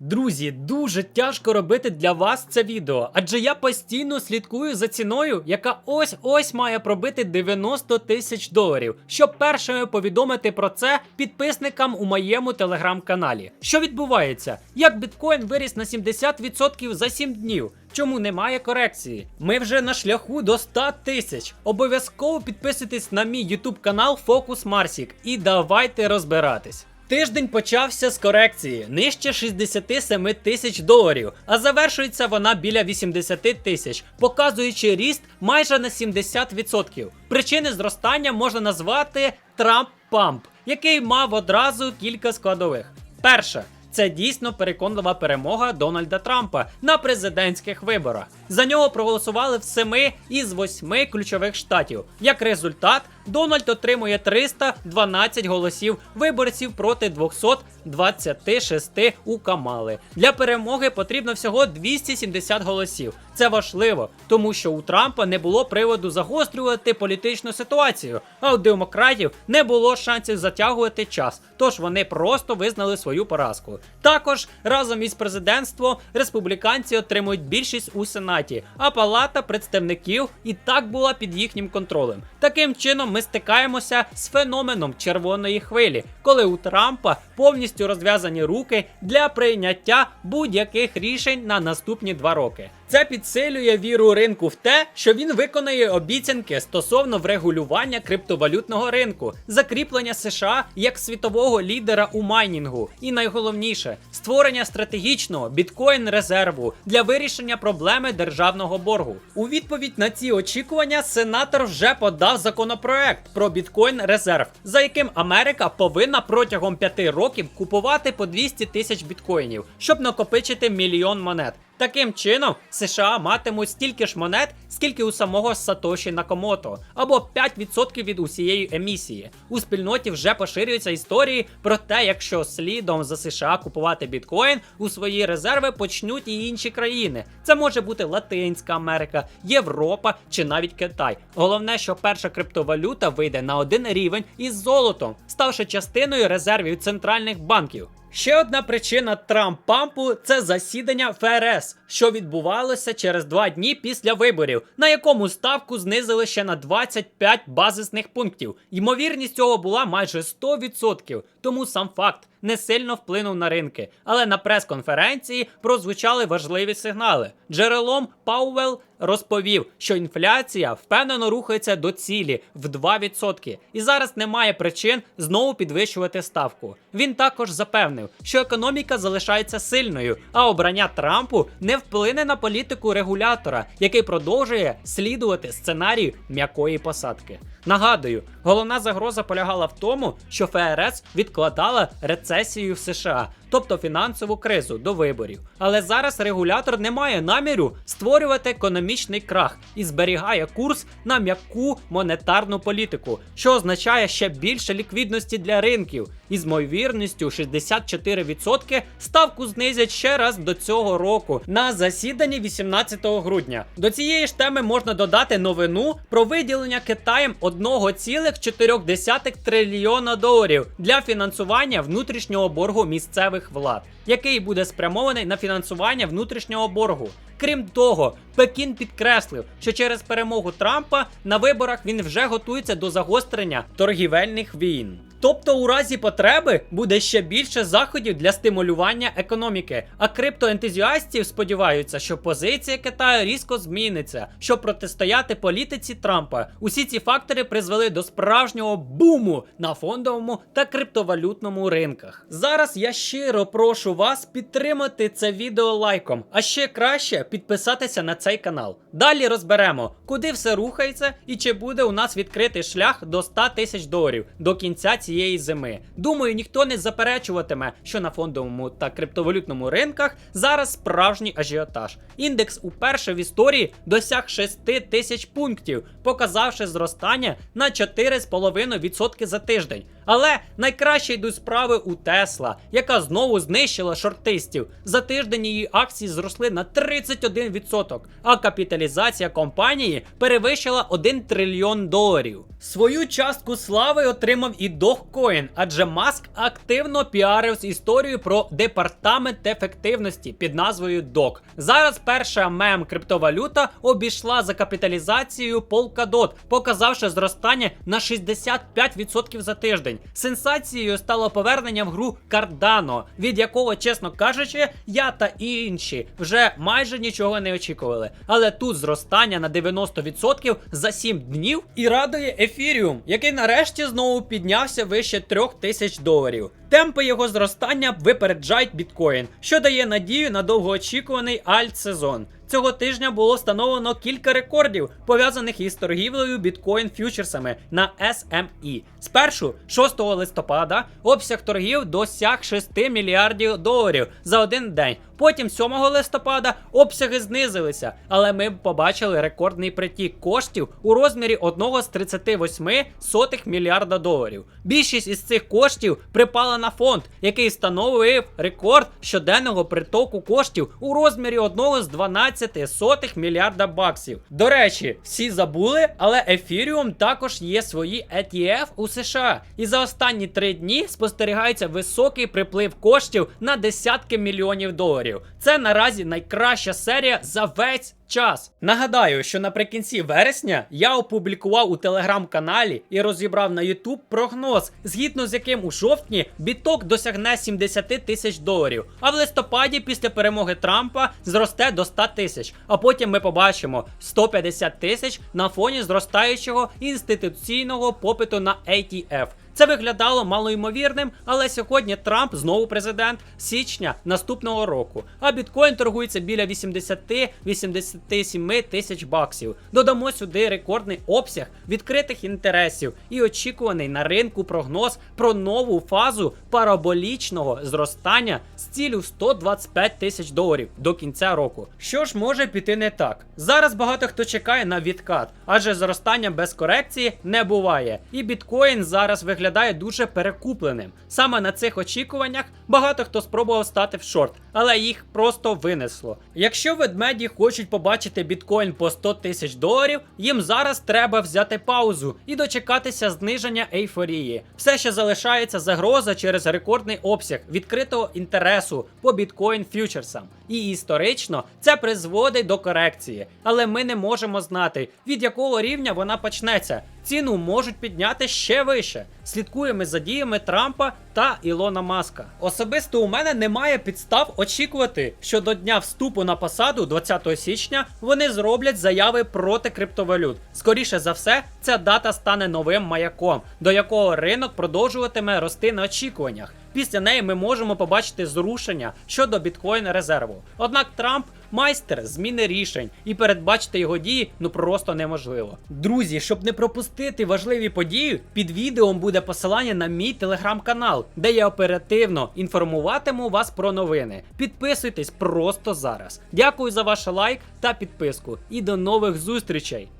Друзі, дуже тяжко робити для вас це відео, адже я постійно слідкую за ціною, яка ось ось має пробити 90 тисяч доларів, щоб першими повідомити про це підписникам у моєму телеграм-каналі. Що відбувається? Як біткоін виріс на 70% за 7 днів? Чому немає корекції? Ми вже на шляху до 100 тисяч. Обов'язково підписуйтесь на мій YouTube канал Focus Marsik і давайте розбиратись. Тиждень почався з корекції нижче 67 тисяч доларів, а завершується вона біля 80 тисяч, показуючи ріст майже на 70%. Причини зростання можна назвати Трамп Памп, який мав одразу кілька складових. Перше. Це дійсно переконлива перемога Дональда Трампа на президентських виборах. За нього проголосували в семи із восьми ключових штатів. Як результат, Дональд отримує 312 голосів виборців проти 226 у Камали. Для перемоги потрібно всього 270 голосів. Це важливо, тому що у Трампа не було приводу загострювати політичну ситуацію, а у демократів не було шансів затягувати час. Тож вони просто визнали свою поразку. Також разом із президентством республіканці отримують більшість у сенаті, а палата представників і так була під їхнім контролем. Таким чином, ми стикаємося з феноменом червоної хвилі, коли у Трампа повністю розв'язані руки для прийняття будь-яких рішень на наступні два роки. Це підсилює віру ринку в те, що він виконає обіцянки стосовно врегулювання криптовалютного ринку, закріплення США як світового лідера у майнінгу, і найголовніше створення стратегічного біткоін резерву для вирішення проблеми державного боргу. У відповідь на ці очікування сенатор вже подав законопроект про біткоін резерв, за яким Америка повинна протягом п'яти років купувати по 200 тисяч біткоїнів, щоб накопичити мільйон монет. Таким чином, США матимуть стільки ж монет, скільки у самого Сатоші Накомото, або 5% від усієї емісії. У спільноті вже поширюються історії про те, якщо слідом за США купувати біткоін, у свої резерви почнуть і інші країни. Це може бути Латинська Америка, Європа чи навіть Китай. Головне, що перша криптовалюта вийде на один рівень із золотом, ставши частиною резервів центральних банків. Ще одна причина Трамп-пампу це засідання ФРС, що відбувалося через два дні після виборів, на якому ставку знизили ще на 25 базисних пунктів. Ймовірність цього була майже 100%, тому сам факт не сильно вплинув на ринки. Але на прес-конференції прозвучали важливі сигнали. Джерелом Пауэлл розповів, що інфляція впевнено рухається до цілі в 2%, і зараз немає причин знову підвищувати ставку. Він також запевнив, що економіка залишається сильною, а обрання Трампу не вплине на політику регулятора, який продовжує слідувати сценарію м'якої посадки. Нагадую, головна загроза полягала в тому, що ФРС відкладала рецесію в США, тобто фінансову кризу до виборів. Але зараз регулятор не має наміру створювати економічний крах і зберігає курс на м'яку монетарну політику, що означає ще більше ліквідності для ринків. І з ймовірністю 64% ставку знизять ще раз до цього року на засіданні 18 грудня. До цієї ж теми можна додати новину про виділення Китаєм 1,4 трильйона доларів для фінансування внутрішнього боргу місцевих влад, який буде спрямований на фінансування внутрішнього боргу. Крім того, Пекін підкреслив, що через перемогу Трампа на виборах він вже готується до загострення торгівельних війн. Тобто, у разі потреби буде ще більше заходів для стимулювання економіки. А криптоентузіастів сподіваються, що позиція Китаю різко зміниться, щоб протистояти політиці Трампа. Усі ці фактори призвели до справжнього буму на фондовому та криптовалютному ринках. Зараз я щиро прошу вас підтримати це відео лайком, а ще краще підписатися на цей канал. Далі розберемо, куди все рухається і чи буде у нас відкритий шлях до 100 тисяч доларів до кінця цієї зими. Думаю, ніхто не заперечуватиме, що на фондовому та криптовалютному ринках зараз справжній ажіотаж. Індекс уперше в історії досяг 6 тисяч пунктів, показавши зростання на 4,5% за тиждень. Але найкраще йдуть справи у Тесла, яка знову знищила шортистів. За тиждень її акції зросли на 31%, а капіталізація компанії перевищила 1 трильйон доларів. Свою частку слави отримав і Dogecoin, адже Маск активно піарив з історією про департамент ефективності під назвою DOG. Зараз перша мем криптовалюта обійшла за капіталізацією Polkadot, показавши зростання на 65% за тиждень. Сенсацією стало повернення в гру Cardano, від якого, чесно кажучи, я та інші вже майже нічого не очікували. Але тут зростання на 90% за 7 днів і радує Ефіріум, який нарешті знову піднявся вище 3000 доларів. Темпи його зростання випереджають біткоін, що дає надію на довгоочікуваний альт-сезон. Цього тижня було встановлено кілька рекордів, пов'язаних із торгівлею біткоін фьючерсами на SME. Спершу, 6 листопада, обсяг торгів досяг 6 мільярдів доларів за один день. Потім 7 листопада обсяги знизилися, але ми побачили рекордний притік коштів у розмірі 1 з 38 сотих мільярда доларів. Більшість із цих коштів припала на фонд, який встановив рекорд щоденного притоку коштів у розмірі 1 з 12 сотих мільярда баксів. До речі, всі забули, але Ефіріум також є свої ETF у США. І за останні три дні спостерігається високий приплив коштів на десятки мільйонів доларів. Це наразі найкраща серія за весь час. Нагадаю, що наприкінці вересня я опублікував у телеграм-каналі і розібрав на YouTube прогноз, згідно з яким у жовтні біток досягне 70 тисяч доларів, а в листопаді після перемоги Трампа зросте до 100 тисяч. А потім ми побачимо 150 тисяч на фоні зростаючого інституційного попиту на ETF. Це виглядало малоймовірним, але сьогодні Трамп знову президент січня наступного року. А біткоін торгується біля 80-87 тисяч баксів. Додамо сюди рекордний обсяг відкритих інтересів і очікуваний на ринку прогноз про нову фазу параболічного зростання з цілю 125 тисяч доларів до кінця року. Що ж може піти не так? Зараз багато хто чекає на відкат, адже зростання без корекції не буває. І біткоін зараз виглядає дуже перекупленим. Саме на цих очікуваннях багато хто спробував стати в шорт, але їх просто винесло. Якщо ведмеді хочуть побачити біткоін по 100 тисяч доларів, їм зараз треба взяти паузу і дочекатися зниження ейфорії. Все ще залишається загроза через рекордний обсяг відкритого інтересу по біткоін фьючерсам. І історично це призводить до корекції, але ми не можемо знати, від якого рівня вона почнеться. Ціну можуть підняти ще вище. Слідкуємо за діями Трампа та Ілона Маска. Особисто у мене немає підстав очікувати, що до дня вступу на посаду 20 січня вони зроблять заяви проти криптовалют. Скоріше за все, ця дата стане новим маяком, до якого ринок продовжуватиме рости на очікуваннях. Після неї ми можемо побачити зрушення щодо біткоін резерву. Однак Трамп майстер зміни рішень і передбачити його дії ну просто неможливо. Друзі, щоб не пропустити важливі події, під відео буде посилання на мій телеграм-канал, де я оперативно інформуватиму вас про новини. Підписуйтесь просто зараз. Дякую за ваш лайк та підписку і до нових зустрічей!